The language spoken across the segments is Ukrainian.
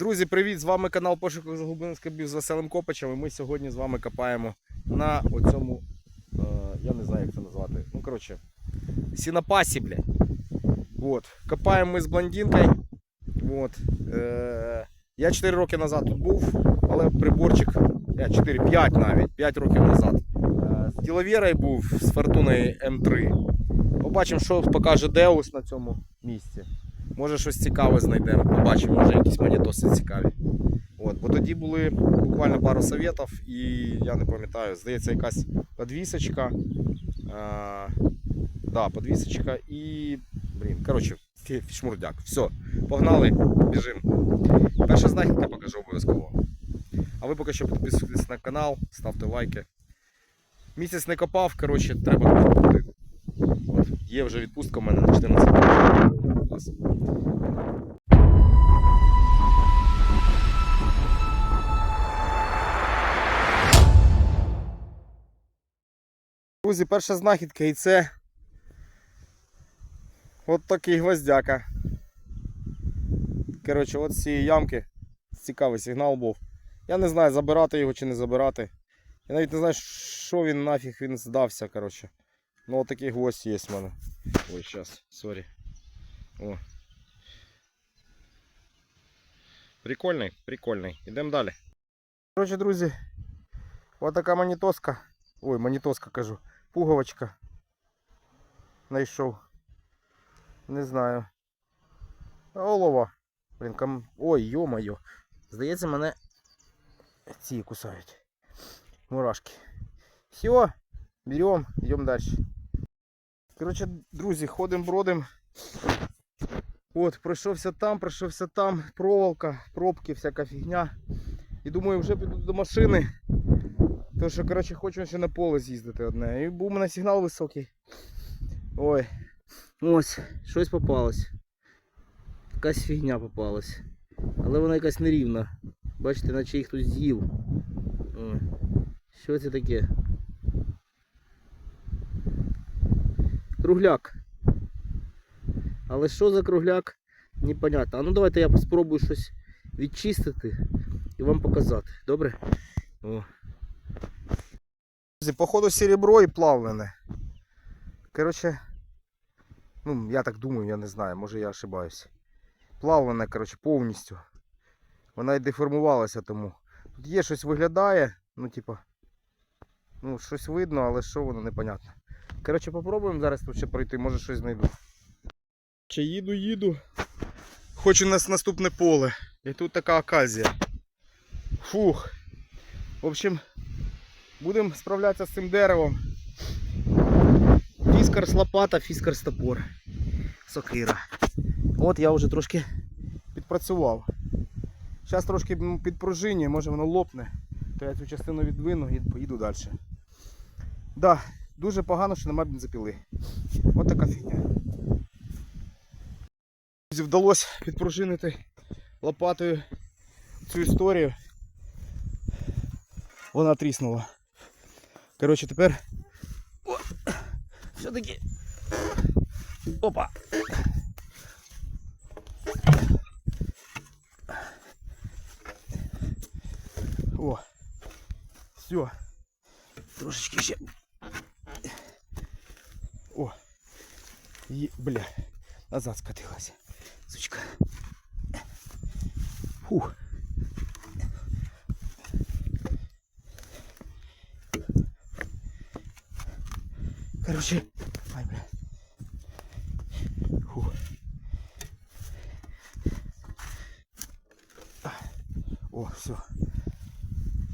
Друзі, привіт! З вами канал Пошуку заглиблених скарбів з Веселим Копачем. І ми сьогодні з вами копаємо на оцьому, е, я не знаю як це назвати. Ну, коротше, сінопасі, блядь. Вот. Копаємо ми з блондинкою. Вот. Е, я 4 роки назад тут був, але приборчик, я 4-5 навіть, 5 років назад. Е, з діловірою був з фортуною М3. Побачимо, що покаже Деус на цьому місці. Може щось цікаве знайдемо. Побачимо, може якісь монітоси цікаві. От, бо тоді були буквально пару советів, і я не пам'ятаю, здається, якась подвісочка. А, да, подвісочка і. Блін, коротше, шмурдяк. Все, погнали, біжимо. Перша знахідка покажу обов'язково. А ви поки що підписуйтесь на канал, ставте лайки. Місяць не копав, коротше, треба купити. Є вже відпустка в мене на 14 днів. Клас. Друзі, перша знахідка і це от такий гвоздяка. Коротше, от з цієї ямки цікавий сигнал був. Я не знаю, забирати його чи не забирати. Я навіть не знаю, що він нафіг він здався. коротше. Ну от такий гвоздь є в мене. Ой, зараз, сорі. О. Прикольний, прикольний. Ідемо далі. Коротше, друзі, от така монітоска. Ой, монітоска кажу. Пуговочка. Найшов. Не знаю. Голова. Блін, кам... Ой, йо-моє. Здається, мене ці кусають. Мурашки. Все, берем, йдемо далі. Коротше, друзі, ходимо бродим. От, пройшовся там, пройшовся там, проволока, пробки, всяка фігня. І думаю, вже піду до машини. Тому що, коротше, хочу ще на поле з'їздити одне. І був у мене сигнал високий. Ой. Ось, щось попалось. Якась фігня попалась. Але вона якась нерівна. Бачите, наче їх хтось з'їв. Що це таке? Кругляк. Але що за кругляк? Непонятно. А ну давайте я спробую щось відчистити і вам показати. Добре? О. Походу серебро і плавлене. Коротше, ну я так думаю, я не знаю, може я ошибаюсь. Плавлене, коротше, повністю. Вона і деформувалася тому. Тут є щось виглядає, ну типа. Ну, щось видно, але що воно непонятно. Коротше, попробуємо зараз тут ще пройти, може щось знайду. Чи їду, їду. Хочу на наступне поле. І тут така оказія. Фух. В общем, будемо справлятися з цим деревом. Фіскар лопата, фіскар топор. Сокира. От я вже трошки підпрацював. Зараз трошки підпружинює, може воно лопне. То я цю частину відвину і поїду далі. Да, дуже погано, що немає бензопіли. От така фігня. Друзі, Вдалося підпружинити лопатою цю історію. Вона тріснула. Коротше, тепер О, все-таки. Опа! О! Все. Трошечки ще. О! Є, бля, назад скатилася. Сучка. Фух. Короче, ай, бля. Фух. А, О, все.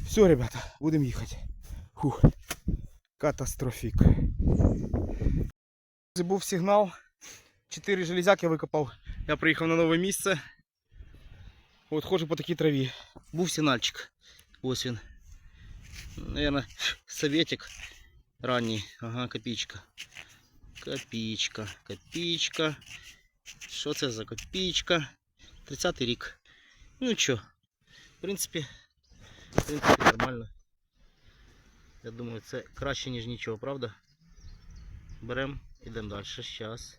Все, ребята, будем їхати. Фух. Катастрофік. Був сигнал. Чотири железяки викопав. Я приїхав на нове місце. От ходжу по такій траві. Був сигнальчик. Ось він. Наверное, советик ранній. Ага, копійка. Копійка, копійка. Що це за копійка? 30-й рік. Ну нічого. В принципі, в принципі, нормально. Я думаю, це краще, ніж нічого, правда? Беремо, йдемо далі. Щас.